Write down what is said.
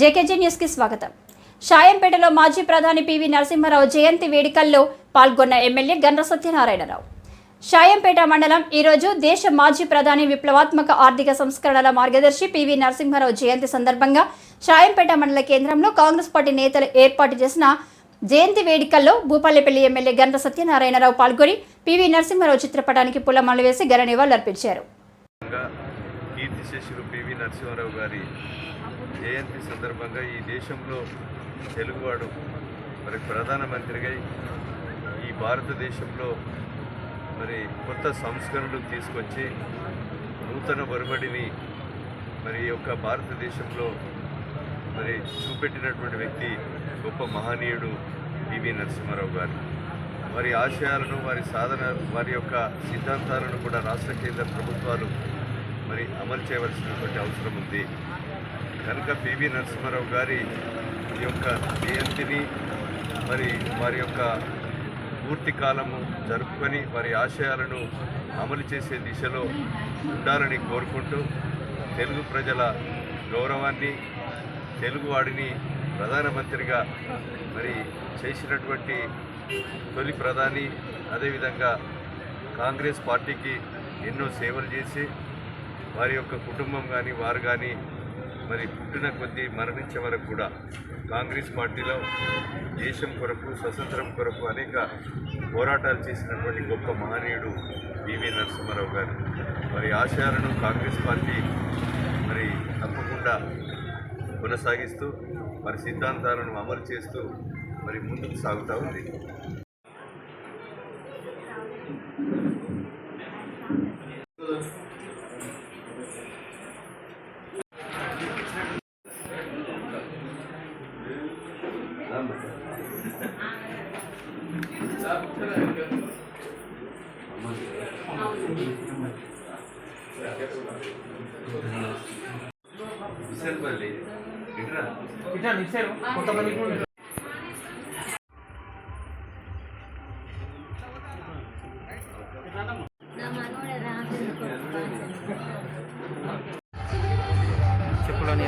JKG న్యూస్కి స్వాగతం. షాయంపేటలో మాజీ ప్రధాని పివి నరసింహారావు జయంతి వేడుకల్లో పాల్గొన్న ఎమ్మెల్యే గండ్ర సత్యనారాయణరావు. షాయంపేట మండలం ఈరోజు దేశ మాజీ ప్రధాని విప్లవాత్మక ఆర్థిక సంస్కరణల మార్గదర్శి పివి నరసింహారావు జయంతి సందర్భంగా షాయంపేట మండల కేంద్రంలో కాంగ్రెస్ పార్టీ నేతలు ఏర్పాటు చేసిన జయంతి వేడుకల్లో భూపాలపల్లి ఎమ్మెల్యే గండ్ర సత్యనారాయణరావు పాల్గొని పివి నరసింహారావు చిత్రపటానికి పులమలు వేసి ఘన నివాళులర్పించారు. సందర్భంగా పివి నరసింహారావు గారి జయంతి సందర్భంగా ఈ దేశంలో తెలుగువాడు మరి ప్రధానమంత్రిగా ఈ భారతదేశంలో మరి కొత్త సంస్కరణలు తీసుకొచ్చి నూతన ఒరబడిని మరి ఈ యొక్క భారతదేశంలో మరి చూపెట్టినటువంటి వ్యక్తి గొప్ప మహనీయుడు పివి నరసింహారావు గారు. వారి ఆశయాలను వారి సాధన వారి యొక్క సిద్ధాంతాలను కూడా రాష్ట్ర కేంద్ర ప్రభుత్వాలు మరి అమలు చేయవలసినటువంటి అవసరం ఉంది. కనుక పివి నరసింహారావు గారి ఈ యొక్క జయంతిని మరి వారి యొక్క పూర్తి కాలము జరుపుకొని వారి ఆశయాలను అమలు చేసే దిశలో ఉండాలని కోరుకుంటూ తెలుగు ప్రజల గౌరవాన్ని తెలుగువాడిని ప్రధానమంత్రిగా మరి చేసినటువంటి తొలి ప్రధాని అదేవిధంగా కాంగ్రెస్ పార్టీకి ఎన్నో సేవలు చేసి వారి యొక్క కుటుంబం కానీ వారు కానీ మరి పుట్టిన కొద్దీ మరణించే వరకు కూడా కాంగ్రెస్ పార్టీలో దేశం కొరకు స్వతంత్రం కొరకు అనేక పోరాటాలు చేసినటువంటి గొప్ప మహనీయుడు పివి నరసింహారావు గారు. వారి ఆశయాలను కాంగ్రెస్ పార్టీ మరి తప్పకుండా కొనసాగిస్తూ మరి సిద్ధాంతాలను అమలు చేస్తూ మరి ముందుకు సాగుతూ ఉంది. ఇచ్చారు కొంతమందికి చెప్పులని